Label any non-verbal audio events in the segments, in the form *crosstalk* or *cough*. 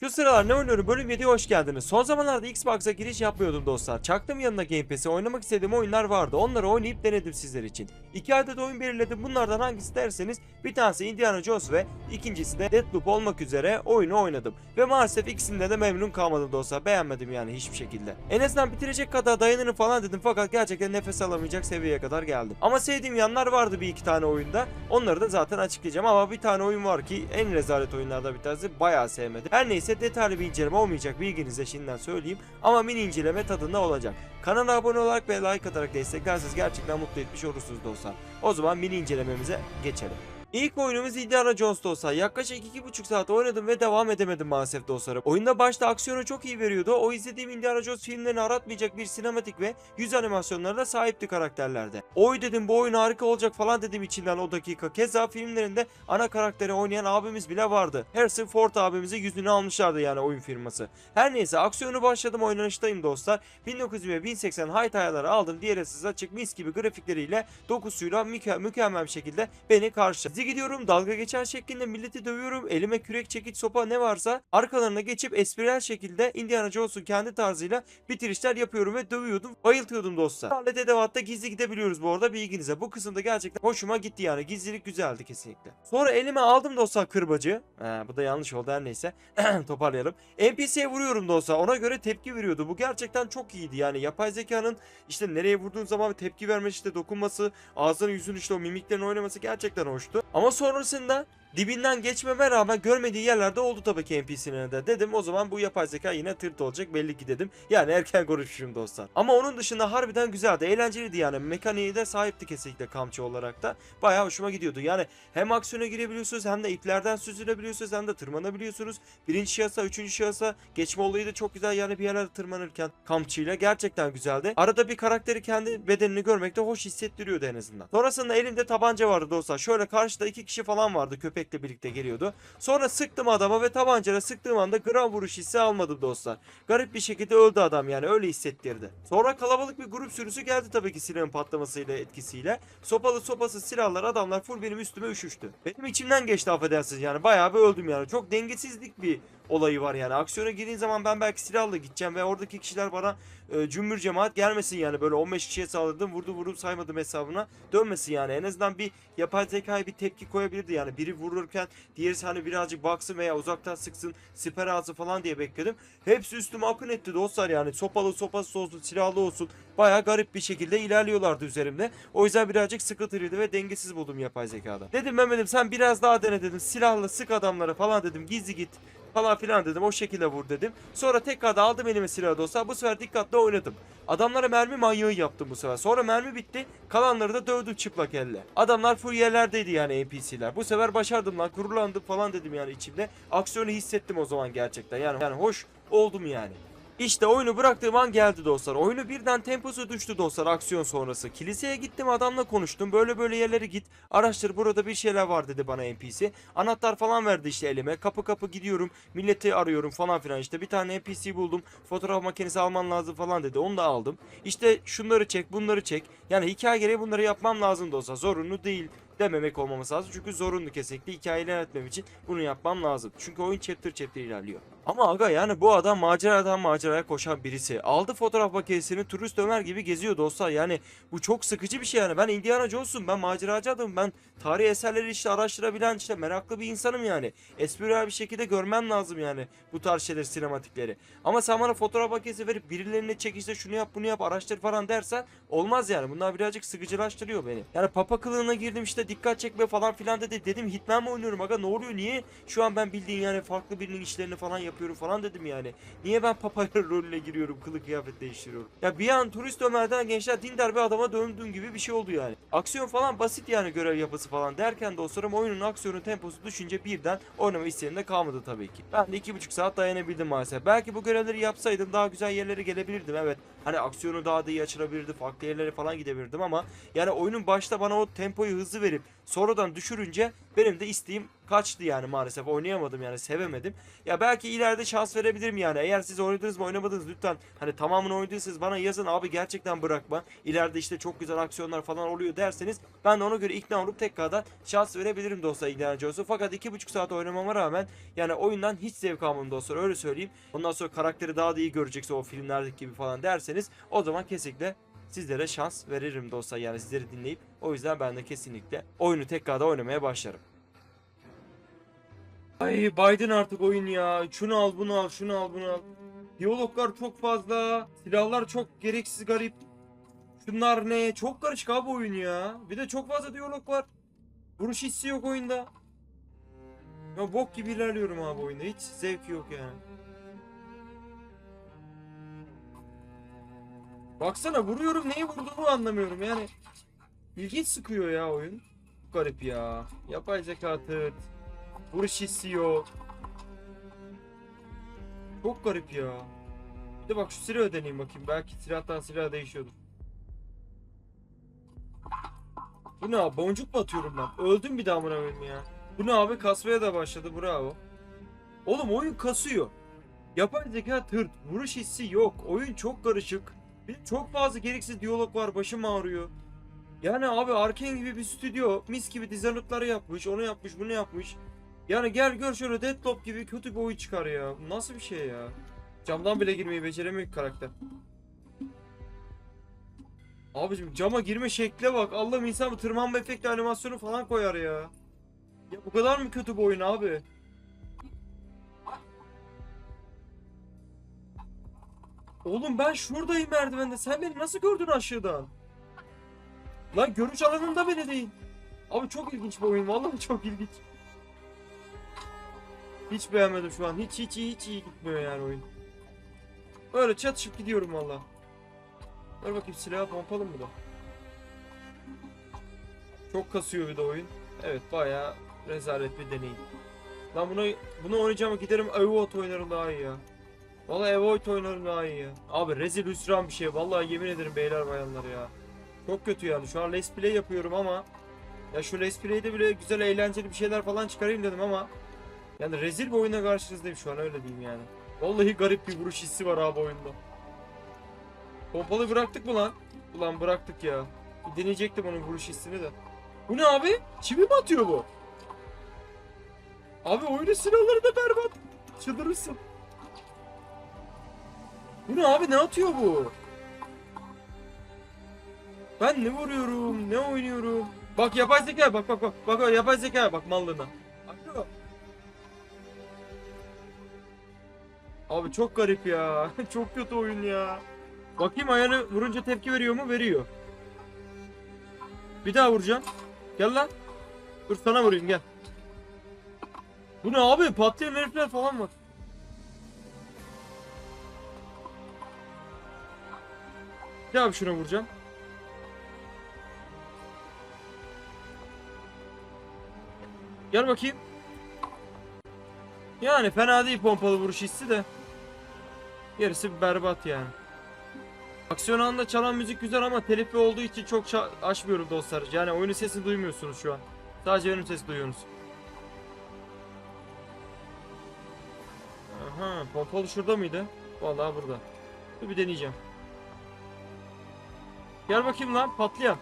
Şu sıralar ne oynuyorum bölüm 7'ye hoş geldiniz. Son zamanlarda Xbox'a giriş yapmıyordum dostlar. Çaktım yanına Game Pass'i oynamak istediğim oyunlar vardı. Onları oynayıp denedim sizler için. İki adet oyun belirledim. Bunlardan hangisi derseniz bir tanesi Indiana Jones ve ikincisi de Deathloop olmak üzere oyunu oynadım. Ve maalesef ikisinde de memnun kalmadım dostlar. Beğenmedim yani hiçbir şekilde. En azından bitirecek kadar dayanırım falan dedim fakat gerçekten nefes alamayacak seviyeye kadar geldim. Ama sevdiğim yanlar vardı bir iki tane oyunda. Onları da zaten açıklayacağım ama bir tane oyun var ki en rezalet oyunlardan bir tanesi bayağı sevmedim. Her neyse detaylı bir inceleme olmayacak bilginize şimdiden söyleyeyim ama mini inceleme tadında olacak. Kanala abone olarak ve like atarak desteklerseniz gerçekten mutlu etmiş olursunuz dostlar. O zaman mini incelememize geçelim. İlk oyunumuz Indiana Jones dostlar. Yaklaşık 2,5 saat oynadım ve devam edemedim maalesef dostlarım. Oyunda başta aksiyonu çok iyi veriyordu. O izlediğim Indiana Jones filmlerini aratmayacak bir sinematik ve yüz animasyonlarına sahipti karakterlerde. Oy dedim bu oyun harika olacak falan dedim içinden o dakika. Keza filmlerinde ana karakteri oynayan abimiz bile vardı. Harrison Ford abimize yüzünü almışlardı yani oyun firması. Her neyse aksiyonu başladım oynanıştayım dostlar. 1900 ve 1080 high aldım. DLSS açık mis gibi grafikleriyle dokusuyla müke- mükemmel bir şekilde beni karşı. Dizi gidiyorum dalga geçer şeklinde milleti dövüyorum. Elime kürek çekiç sopa ne varsa arkalarına geçip espriyel şekilde Indiana Jones'un kendi tarzıyla bitirişler yapıyorum ve dövüyordum. Bayıltıyordum dostlar. Alet edevatta gizli gidebiliyoruz bu arada bilginize. Bu kısımda gerçekten hoşuma gitti yani. Gizlilik güzeldi kesinlikle. Sonra elime aldım dostlar kırbacı. Ha, bu da yanlış oldu her neyse. *clears throat* Toparlayalım. NPC'ye vuruyorum dostlar. Ona göre tepki veriyordu. Bu gerçekten çok iyiydi. Yani yapay zekanın işte nereye vurduğun zaman tepki vermesi işte dokunması, ağzının yüzünün işte o mimiklerin oynaması gerçekten hoştu. Ama sonrasında dibinden geçmeme rağmen görmediği yerlerde oldu tabii ki NPC'nin de. Dedim o zaman bu yapay zeka yine tırt olacak belli ki dedim. Yani erken konuşmuşum dostlar. Ama onun dışında harbiden güzeldi. Eğlenceliydi yani. Mekaniği de sahipti kesinlikle kamçı olarak da. Bayağı hoşuma gidiyordu. Yani hem aksiyona girebiliyorsunuz hem de iplerden süzülebiliyorsunuz hem de tırmanabiliyorsunuz. Birinci şahısa, üçüncü şahısa geçme olayı da çok güzel yani bir yerlere tırmanırken kamçıyla gerçekten güzeldi. Arada bir karakteri kendi bedenini görmek de hoş hissettiriyordu en azından. Sonrasında elimde tabanca vardı dostlar. Şöyle karşıda iki kişi falan vardı köpekle birlikte geliyordu. Sonra sıktım adama ve tabancayla sıktığım anda gram vuruş hissi almadım dostlar. Garip bir şekilde öldü adam yani öyle hissettirdi. Sonra kalabalık bir grup sürüsü geldi tabii ki silahın patlamasıyla etkisiyle. Sopalı sopasız silahlar adamlar full benim üstüme üşüştü. Benim içimden geçti affedersiniz yani bayağı bir öldüm yani. Çok dengesizlik bir olayı var yani. Aksiyona girdiğin zaman ben belki silahla gideceğim ve oradaki kişiler bana e, cümbür cemaat gelmesin yani. Böyle 15 kişiye saldırdım vurdu vurup saymadım hesabına dönmesin yani. En azından bir yapay zekaya bir tepki koyabilirdi yani. Biri vururken diğeri hani birazcık baksın veya uzaktan sıksın siper alsın falan diye bekledim. Hepsi üstüme akın etti dostlar yani. Sopalı sopasız olsun silahlı olsun. Baya garip bir şekilde ilerliyorlardı üzerimde. O yüzden birazcık sıkıntılıydı ve dengesiz buldum yapay zekada. Dedim Mehmet'im sen biraz daha dene dedim. Silahla sık adamlara falan dedim. Gizli git falan filan dedim. O şekilde vur dedim. Sonra tekrar da aldım elime silahı dostlar. Bu sefer dikkatli oynadım. Adamlara mermi manyağı yaptım bu sefer. Sonra mermi bitti. Kalanları da dövdüm çıplak elle. Adamlar full yerlerdeydi yani NPC'ler. Bu sefer başardım lan. Gururlandım falan dedim yani içimde. Aksiyonu hissettim o zaman gerçekten. Yani, yani hoş oldum yani. İşte oyunu bıraktığım an geldi dostlar. Oyunu birden temposu düştü dostlar aksiyon sonrası. Kiliseye gittim adamla konuştum. Böyle böyle yerlere git. Araştır burada bir şeyler var dedi bana NPC. Anahtar falan verdi işte elime. Kapı kapı gidiyorum. Milleti arıyorum falan filan işte. Bir tane NPC buldum. Fotoğraf makinesi alman lazım falan dedi. Onu da aldım. İşte şunları çek bunları çek. Yani hikaye gereği bunları yapmam lazım dostlar. Zorunlu değil dememek olmaması lazım. Çünkü zorunlu kesinlikle hikaye ilerletmem için bunu yapmam lazım. Çünkü oyun chapter chapter ilerliyor. Ama aga yani bu adam maceradan maceraya koşan birisi. Aldı fotoğraf makinesini turist Ömer gibi geziyor dostlar. Yani bu çok sıkıcı bir şey yani. Ben Indiana Jones'um. Ben maceracı adamım. Ben tarihi eserleri işte araştırabilen işte meraklı bir insanım yani. Espriyel bir şekilde görmem lazım yani bu tarz şeyleri sinematikleri. Ama sen bana fotoğraf makinesi verip birilerine çek işte şunu yap bunu yap araştır falan dersen olmaz yani. Bunlar birazcık sıkıcılaştırıyor beni. Yani papa kılığına girdim işte dikkat çekme falan filan dedi. Dedim Hitman mı oynuyorum aga ne oluyor niye? Şu an ben bildiğin yani farklı birinin işlerini falan yapıyorum falan dedim yani. Niye ben papa *laughs* rolüne giriyorum kılık kıyafet değiştiriyorum. Ya bir an turist Ömer'den gençler dindar bir adama döndüğüm gibi bir şey oldu yani. Aksiyon falan basit yani görev yapısı falan derken dostlarım oyunun aksiyonu temposu düşünce birden oynama isteğinde kalmadı tabii ki. Ben de iki buçuk saat dayanabildim maalesef. Belki bu görevleri yapsaydım daha güzel yerlere gelebilirdim evet. Hani aksiyonu daha da iyi açılabilirdi. Farklı yerlere falan gidebilirdim ama yani oyunun başta bana o tempoyu hızlı verip sonradan düşürünce benim de isteğim kaçtı yani maalesef. Oynayamadım yani sevemedim. Ya belki ileride şans verebilirim yani. Eğer siz oynadınız mı oynamadınız lütfen hani tamamını oynadıysanız bana yazın abi gerçekten bırakma. İleride işte çok güzel aksiyonlar falan oluyor derseniz ben de ona göre ikna olup tekrardan şans verebilirim dostlar ilgilenince olsun. Fakat iki buçuk saat oynamama rağmen yani oyundan hiç zevk almadım dostlar öyle söyleyeyim. Ondan sonra karakteri daha da iyi görecekse o filmlerdeki gibi falan derseniz o zaman kesinlikle sizlere şans veririm dostlar yani sizleri dinleyip o yüzden ben de kesinlikle oyunu tekrardan oynamaya başlarım. Ay Biden artık oyun ya. Şunu al bunu al şunu al bunu al. Diyaloglar çok fazla. Silahlar çok gereksiz garip. Şunlar ne? Çok karışık abi oyun ya. Bir de çok fazla diyalog var. Vuruş hissi yok oyunda. Ya bok gibi ilerliyorum abi oyunda. Hiç zevki yok yani. Baksana vuruyorum neyi vurduğumu anlamıyorum yani. İlginç sıkıyor ya oyun. Garip ya. Yapay zeka tırt. Vuruş hissi yok. Çok garip ya. Bir de bak şu silahı deneyeyim bakayım. Belki silahtan silaha değişiyordur. Bu ne abi? Boncuk mu atıyorum ben? Öldüm bir daha amına koyayım ya. Bu ne abi? Kasmaya da başladı. Bravo. Oğlum oyun kasıyor. Yapay zeka tırt. Vuruş hissi yok. Oyun çok karışık. Bir çok fazla gereksiz diyalog var. Başım ağrıyor. Yani abi Arkane gibi bir stüdyo mis gibi dizanıtları yapmış. Onu yapmış bunu yapmış. Yani gel gör şöyle Deadloop gibi kötü bir oyun çıkar ya. Nasıl bir şey ya? Camdan bile girmeyi beceremiyor karakter. Abicim cama girme şekle bak. Allah'ım insan bu tırmanma efekti animasyonu falan koyar ya. Ya bu kadar mı kötü bu oyun abi? Oğlum ben şuradayım merdivende. Sen beni nasıl gördün aşağıdan? Lan görüş alanında bile değil. Abi çok ilginç bu oyun. Vallahi çok ilginç. Hiç beğenmedim şu an. Hiç hiç hiç iyi gitmiyor yani oyun. Böyle çatışıp gidiyorum valla. Ver bakayım silahı pompalım mı da? Çok kasıyor bir de oyun. Evet bayağı rezalet bir deneyim. Lan bunu bunu oynayacağım giderim Evoot oynarım daha iyi ya. Valla Evoot oynarım daha iyi ya. Abi rezil hüsran bir şey. Vallahi yemin ederim beyler bayanlar ya. Çok kötü yani. Şu an let's play yapıyorum ama ya şu let's play'de bile güzel eğlenceli bir şeyler falan çıkarayım dedim ama yani rezil bir oyuna karşınızdayım şu an öyle diyeyim yani. Vallahi garip bir vuruş hissi var abi oyunda. Pompalı bıraktık mı lan? Ulan bıraktık ya. Bir deneyecektim onun vuruş hissini de. Bu ne abi? Çivi mi atıyor bu? Abi oyunun silahları da berbat. Çıldırırsın. Bu ne abi ne atıyor bu? Ben ne vuruyorum, ne oynuyorum? Bak yapay zeka bak bak bak. Bak yapay zeka bak mallığına. Abi çok garip ya. *laughs* çok kötü oyun ya. Bakayım ayağını vurunca tepki veriyor mu? Veriyor. Bir daha vuracağım. Gel lan. Dur sana vurayım gel. Bu ne abi? Patlayan herifler falan var. Daha bir şuna vuracağım. Gel bakayım. Yani fena değil pompalı vuruş hissi de. Gerisi berbat yani. Aksiyon anında çalan müzik güzel ama telifi olduğu için çok açmıyorum dostlar. Yani oyunun sesini duymuyorsunuz şu an. Sadece benim sesi duyuyorsunuz. Aha, pompalı şurada mıydı? Vallahi burada. Bir deneyeceğim. Gel bakayım lan patlayan.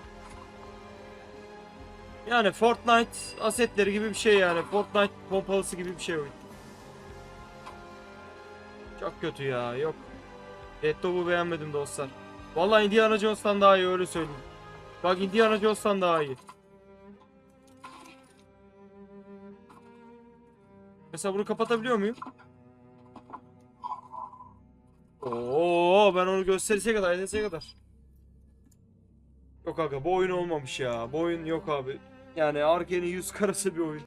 Yani Fortnite asetleri gibi bir şey yani. Fortnite pompalısı gibi bir şey oyun. Çok kötü ya yok. Deadloop'u beğenmedim dostlar. Vallahi Indiana Jones'tan daha iyi öyle söyleyeyim. Bak Indiana Jones'tan daha iyi. Mesela bunu kapatabiliyor muyum? Oo ben onu gösteriseye kadar, edeseye kadar. Yok aga bu oyun olmamış ya. Bu oyun yok abi. Yani Arkane'in yüz karası bir oyun.